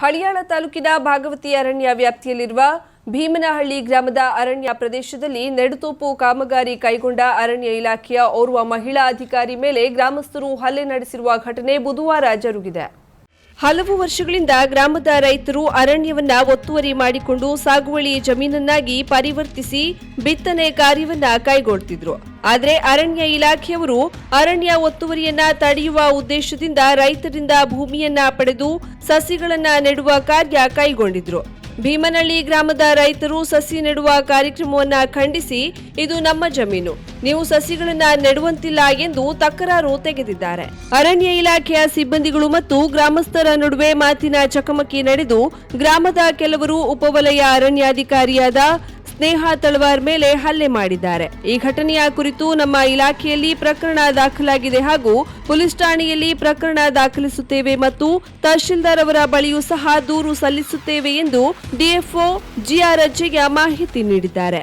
ಹಳಿಯಾಳ ತಾಲೂಕಿನ ಭಾಗವತಿ ಅರಣ್ಯ ವ್ಯಾಪ್ತಿಯಲ್ಲಿರುವ ಭೀಮನಹಳ್ಳಿ ಗ್ರಾಮದ ಅರಣ್ಯ ಪ್ರದೇಶದಲ್ಲಿ ನೆಡುತೋಪು ಕಾಮಗಾರಿ ಕೈಗೊಂಡ ಅರಣ್ಯ ಇಲಾಖೆಯ ಓರ್ವ ಮಹಿಳಾ ಅಧಿಕಾರಿ ಮೇಲೆ ಗ್ರಾಮಸ್ಥರು ಹಲ್ಲೆ ನಡೆಸಿರುವ ಘಟನೆ ಬುಧವಾರ ಜರುಗಿದೆ. ಹಲವು ವರ್ಷಗಳಿಂದ ಗ್ರಾಮದ ರೈತರು ಅರಣ್ಯವನ್ನ ಒತ್ತುವರಿ ಮಾಡಿಕೊಂಡು ಸಾಗುವಳಿ ಜಮೀನನ್ನಾಗಿ ಪರಿವರ್ತಿಸಿ ಬಿತ್ತನೆ ಕಾರ್ಯವನ್ನ ಕೈಗೊಳ್ತಿದ್ರು. ಆದರೆ ಅರಣ್ಯ ಇಲಾಖೆಯವರು ಅರಣ್ಯ ಒತ್ತುವರಿಯನ್ನ ತಡೆಯುವ ಉದ್ದೇಶದಿಂದ ರೈತರಿಂದ ಭೂಮಿಯನ್ನ ಪಡೆದು ಸಸಿಗಳನ್ನ ನೆಡುವ ಕಾರ್ಯ ಕೈಗೊಂಡಿದ್ರು. ಭೀಮನಹಳ್ಳಿ ಗ್ರಾಮದ ರೈತರು ಸಸಿ ನೆಡುವ ಕಾರ್ಯಕ್ರಮವನ್ನ ಖಂಡಿಸಿ ಇದು ನಮ್ಮ ಜಮೀನು. ನೀವು ಸಸಿಗಳನ್ನ ನೆಡುವಂತಿಲ್ಲ ಎಂದು ತಕರಾರು ತೆಗೆದಿದ್ದಾರೆ. ಅರಣ್ಯ ಇಲಾಖೆಯ ಸಿಬ್ಬಂದಿಗಳು ಮತ್ತು ಗ್ರಾಮಸ್ಥರ ನಡುವೆ ಮಾತಿನ ಚಕಮಕಿ ನಡೆದು ಗ್ರಾಮದ ಕೆಲವರು ಉಪವಲಯ ಅರಣ್ಯಾಧಿಕಾರಿಯಾದ ಸ್ನೇಹ ತಳವಾರ್ ಮೇಲೆ ಹಲ್ಲೆ ಮಾಡಿದ್ದಾರೆ. ಈ ಘಟನೆಯ ಕುರಿತು ನಮ್ಮ ಇಲಾಖೆಯಲ್ಲಿ ಪ್ರಕರಣ ದಾಖಲಾಗಿದೆ ಹಾಗೂ ಪೊಲೀಸ್ ಠಾಣೆಯಲ್ಲಿ ಪ್ರಕರಣ ದಾಖಲಿಸುತ್ತೇವೆ ಮತ್ತು ತಹಶೀಲ್ದಾರ್ ಅವರ ಬಳಿಯೂ ಸಹ ದೂರು ಸಲ್ಲಿಸುತ್ತೇವೆ ಎಂದು ಡಿಎಫ್ಒ ಜಿಆರ್ ಅಜ್ಜಯ್ಯ ಮಾಹಿತಿ ನೀಡಿದ್ದಾರೆ.